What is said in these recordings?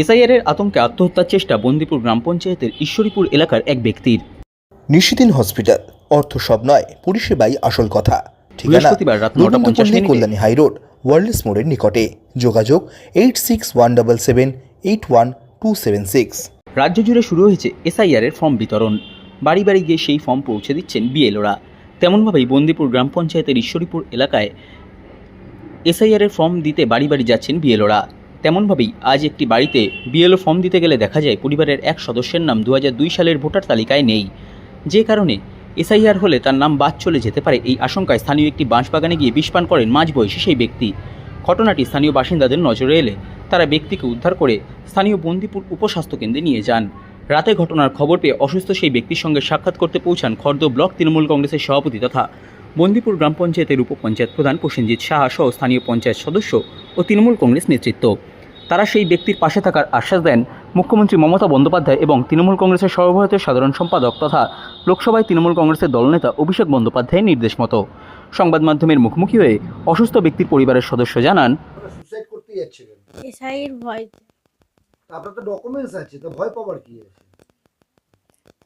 SIR এর আতঙ্কে আত্মহত্যার চেষ্টা বন্দিপুর গ্রাম পঞ্চায়েতের ঈশ্বরীপুর এলাকার এক ব্যক্তির। নিশিদিন হসপিটাল অর্থ সব নয় পরিষেবাই আসল কথা। ঠিকানা বৃহস্পতিবার রাত নটা পঞ্চাশ কল্যাণী হাই রোড ওয়ার্ল্ডস মোড়ের নিকটে। যোগাযোগ eight six one double seven eight one two seven six. রাজ্য জুড়ে শুরু হয়েছে এসআইআর এর ফর্ম বিতরণ। বাড়ি বাড়ি গিয়ে সেই ফর্ম পৌঁছে দিচ্ছেন বিএলওরা। তেমনভাবেই বন্দিপুর গ্রাম পঞ্চায়েতের ঈশ্বরীপুর এলাকায় এসআইআর এর ফর্ম দিতে বাড়ি বাড়ি যাচ্ছেন বিএলওরা। তেমনভাবেই আজ একটি বাড়িতে বিএলও ফর্ম দিতে গেলে দেখা যায় পরিবারের এক সদস্যের নাম দু হাজার দুই সালের ভোটার তালিকায় নেই। যে কারণে এসআইআর হলে তার নাম বাদ চলে যেতে পারে এই আশঙ্কায় স্থানীয় একটি বাঁশবাগানে গিয়ে বিষপান করেন মাঝ মাঝবয়সী সেই ব্যক্তি। ঘটনাটি স্থানীয় বাসিন্দাদের নজরে এলে তারা ব্যক্তিকে উদ্ধার করে স্থানীয় বন্দিপুর উপস্বাস্থ্য কেন্দ্রে নিয়ে যান। রাতে ঘটনার খবর পেয়ে অসুস্থ সেই ব্যক্তির সঙ্গে সাক্ষাৎ করতে পৌঁছান খর্দ ব্লক তৃণমূল কংগ্রেসের সভাপতি তথা বন্দিপুর গ্রাম পঞ্চায়েতের উপপঞ্চায়েত প্রধান প্রসেনজিৎ সাহা সহ স্থানীয় পঞ্চায়েত সদস্য ও তৃণমূল কংগ্রেস নেতৃত্ব। তারা সেই ব্যক্তির পাশে থাকার আশ্বাস দেন মুখ্যমন্ত্রী মমতা বন্দ্যোপাধ্যায় এবং তৃণমূল কংগ্রেসের সর্বভারতীয় সাধারণ সম্পাদক তথা লোকসভায় তৃণমূল কংগ্রেসের দলনেতা অভিষেক বন্দ্যোপাধ্যায়ের নির্দেশ মতো। সংবাদ মাধ্যমের মুখোমুখি হয়ে অসুস্থ ব্যক্তির পরিবারের সদস্য জানান সুসাইড করতে এসআইয়ের ভয় আপনার তো ডকুমেন্টস আছে তো ভয় পাবার কি আছে?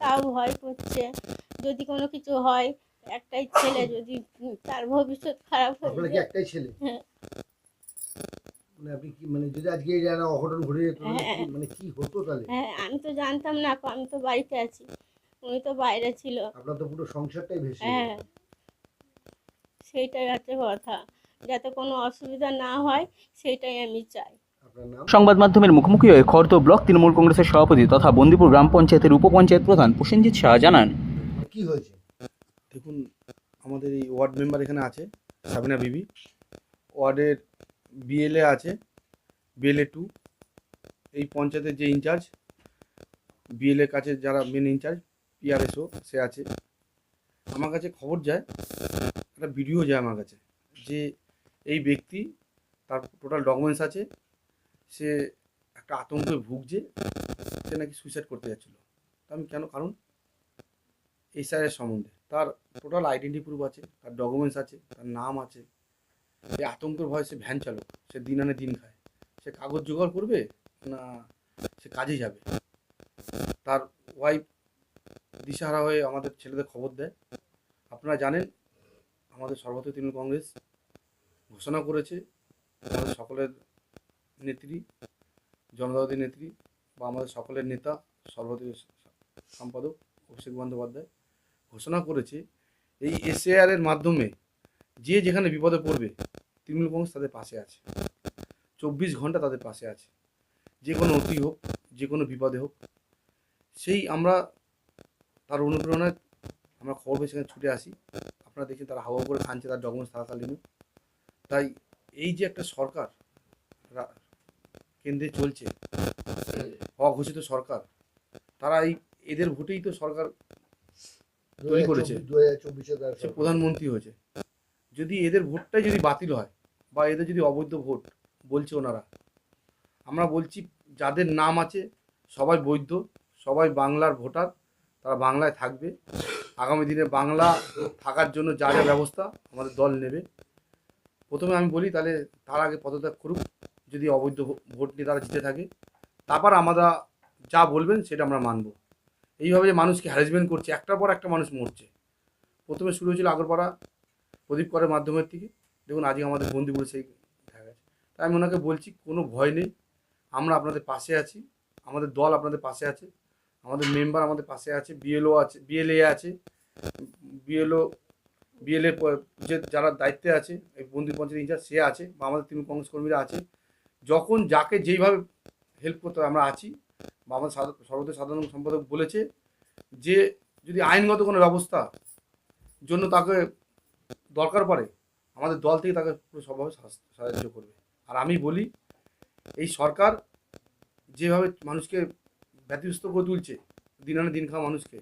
তাও ভয় করছে। যদি কোনো কিছু হয় একটাই ছেলে যদি তার ভবিষ্যৎ খারাপ হয়ে যায়। একটাই ছেলে? হ্যাঁ। মানে আপনি কি মানে যদি আজকে এই জায়গায় অঘটন ঘটে যেত হ্যাঁ। মানে কি হতো তাহলে? হ্যাঁ আমি তো জানতাম না আমি তো বাড়িতে আছি। উনি তো বাইরে ছিল। আপনার তো পুরো সংসারটাই ভেসে হ্যাঁ সেইটাই হচ্ছে কথা। যাতে কোনো অসুবিধা না হয় সেইটাই আমি চাই। সংবাদ মাধ্যমের মুখোমুখি হয়ে খর্দ ব্লক তৃণমূল কংগ্রেসের সভাপতি তথা বন্দিপুর গ্রাম পঞ্চায়েতের উপপঞ্চায়েত প্রধান প্রসেনজিৎ শাহ জানান। কি হয়েছে? দেখুন আমাদের এই ওয়ার্ড মেম্বার এখানে আছে সাবিনা বিবি। ওয়ার্ডের বিএলএ আছে বিএলএ টু এই পঞ্চায়েতের যে ইনচার্জ বিএলএ কাছে যারা মেন ইনচার্জ পিআরএসও সে আছে। আমার কাছে খবর যায়, একটা ভিডিও যায় আমার কাছে, যে এই ব্যক্তি, তার টোটাল ডকুমেন্টস আছে, সে একটা আতঙ্কে ভুগছে, সে নাকি সুইসাইড করতে যাচ্ছিল। আমি কেন, কারণ এই স্যারের সম্বন্ধে, তার টোটাল আইডেন্টি প্রুফ আছে, তার ডকুমেন্টস আছে, তার নাম আছে এই আতঙ্কের ভয়ে সে ভ্যান চালক, সে দিন আনে দিন খায়। সে কাগজ জোগাড় করবে না সে কাজে যাবে? তার ওয়াইফ দিশাহারা হয়ে আমাদের ছেলেদের খবর দেয়। আপনারা জানেন, আমাদের সর্বভারতীয় তৃণমূল কংগ্রেস ঘোষণা করেছে, আমাদের সকলের নেত্রী জনতাবাদী নেত্রী বা আমাদের সকলের নেতা সর্বভারতীয় সম্পাদক অভিষেক বন্দ্যোপাধ্যায় ঘোষণা করেছে, এই এসএআর এর মাধ্যমে যে যেখানে বিপদে পড়বে তৃণমূল কংগ্রেস তাদের পাশে আছে। চব্বিশ ঘণ্টা তাদের পাশে আছে। যে কোনো অতি হোক যে কোনো বিপদে হোক। সেই আমরা তার অনুপ্রেরণায় আমরা খবর পেয়ে সেখানে ছুটে আসি। আপনারা দেখছেন তারা হাওয়া করে খানছে তার ডকুমেন্টস থাকাকালীনও তাই এই যে একটা সরকার কেন্দ্রে চলছে অঘোষিত সরকার তারা এই এদের ভোটেই তো সরকার তৈরি করেছে। দু হাজার চব্বিশে তার সে প্রধানমন্ত্রী হয়েছে। যদি এদের ভোটটাই যদি বাতিল হয় বা এদের যদি অবৈধ ভোট বলছে ওনারা। আমরা বলছি, যাদের নাম আছে, সবাই বৈধ, সবাই বাংলার ভোটার, তারা বাংলায় থাকবে। আগামী দিনে বাংলা থাকার জন্য যা যা ব্যবস্থা আমাদের দল নেবে। প্রথমে আমি বলি, তাহলে তার আগে পদত্যাগ করুক। যদি অবৈধ ভোট নিয়ে তারা জিতে থাকে, তারপর আমরা যা বলবেন সেটা আমরা মানব। এইভাবে যে মানুষকে হ্যারাসমেন্ট করছে, একটার পর একটা মানুষ মরছে। প্রথমে শুরু হয়েছিল আগরপাড়া প্রদীপ করের মাধ্যমের থেকে। দেখুন, আজকে আমাদের বন্দিপুরে সেই দেখা গেছে। তাই আমি ওনাকে বলছি, কোনো ভয় নেই। আমরা আপনাদের পাশে আছি। আমাদের দল আপনাদের পাশে আছে। আমাদের মেম্বার আমাদের পাশে আছে। বিএলও আছে বিএলএ আছে। বিএলও বিএলএ যে যারা দায়িত্বে আছে বন্দি পঞ্চায়েত ইনচার্জ সে আছে বা আমাদের তৃণমূল কংগ্রেস কর্মীরা আছে। যখন যাকে যেইভাবে হেল্প করতে আমরা আছি। বা আমাদের সর্বদা সাধারণ সম্পাদক বলেছে যে, যদি আইনগত কোনো ব্যবস্থা জন্য তাকে দরকার পড়ে আমাদের দল থেকে তাকে পুরো সবভাবে সাহায্য- করবে। আর আমি বলি, এই সরকার যেভাবে মানুষকে ব্যতিব্যস্ত করে তুলছে, দিন আনে দিন খাওয়া মানুষকে,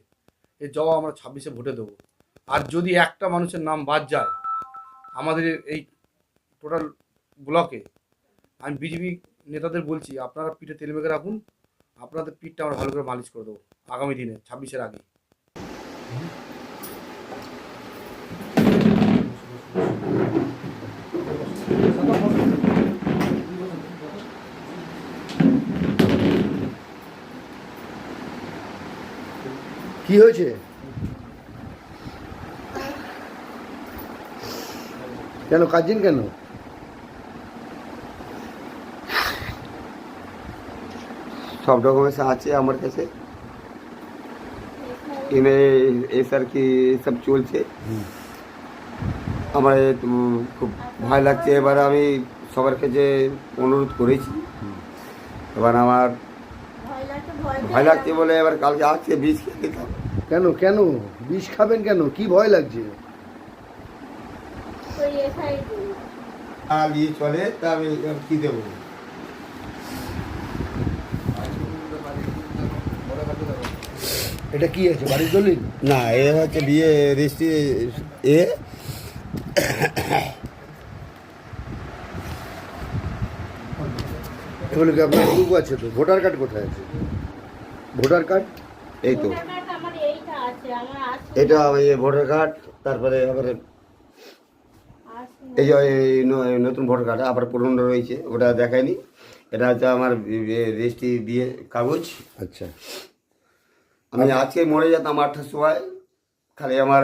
এর জবাব আমরা ছাব্বিশে ভোটে দেবো। আর যদি একটা মানুষের নাম বাদ যায়, আমাদের এই টোটাল ব্লকে, আমি বিজেপি নেতাদের বলছি, আপনারা পিঠে তেল মেখে রাখুন, আপনাদের পিঠটা আমরা ভালো করে মালিশ করে দেবো আগামী দিনে, ছাব্বিশের আগে। কি হয়েছে কেন কাজিন কেন সব डॉक्यूमेंट्स আছে আমার কাছে এমএ এসআর কি সব চলছে হুম আমার একটু খুব ভয় লাগছে। এবার আমি সবার কাছে অনুরোধ করেছি। এবার আমার ভয় লাগছে বলে এবার কালকে আসছে বিষ খেয়ে দিতাম কেন কেন? বিষ খাবেন কেন? কি ভয় লাগছে? আর ইয়ে চলে তা আমি এবার কী দেবো? এটা কি আছে বাড়ির দলিল? না এ হচ্ছে বিয়ে রেজিস্ট্রি এ এগুলো কি আপনার গ্রুপ আছে তো? ভোটার কার্ড কোথায় আছে? ভোটার কার্ড এই তো। ভোটার কার্ড আমার এইটা আছে আমার আছে এটা ওই ভোটার কার্ড তারপরে আবার এই যে নতুন ভোটার কার্ড আবার পুরনো রয়েছে ওটা দেখায়নি। এটা হচ্ছে আমার রেজিস্ট্রি বিয়ে কাগজ। আচ্ছা। আমি আজকে মরে যেতাম আটটার সময় খালি আমার